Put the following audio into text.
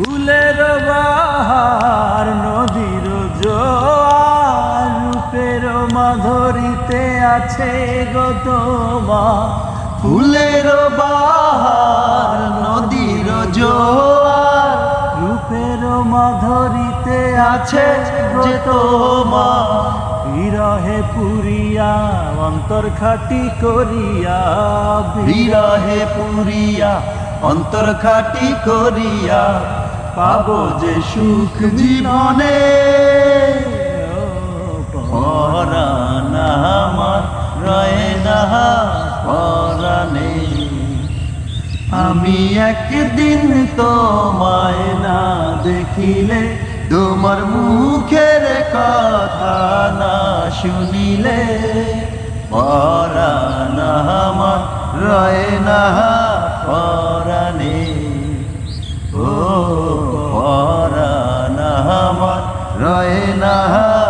ফুলের বাহার নদীর জোয়ার, রূপের মাধুরীতে আছে গো তোমা ফুলের বাহার নদীর জোয়ার, রূপের মাধুরীতে আছে যে তোমা বিরহে পুরিয়া, অন্তর খাটি করিয়া, বিরহে পুরিয়া অন্তর খাটি করিয়া পাবো যে সুখ জীবনে। আমার আমি একদিন তোমায় না দেখিলে, তোমার মুখের কথা না শুনিলে। পরাণ আমার রয়ে না। পরাণে। ও পরাণ আমার রয়ে না।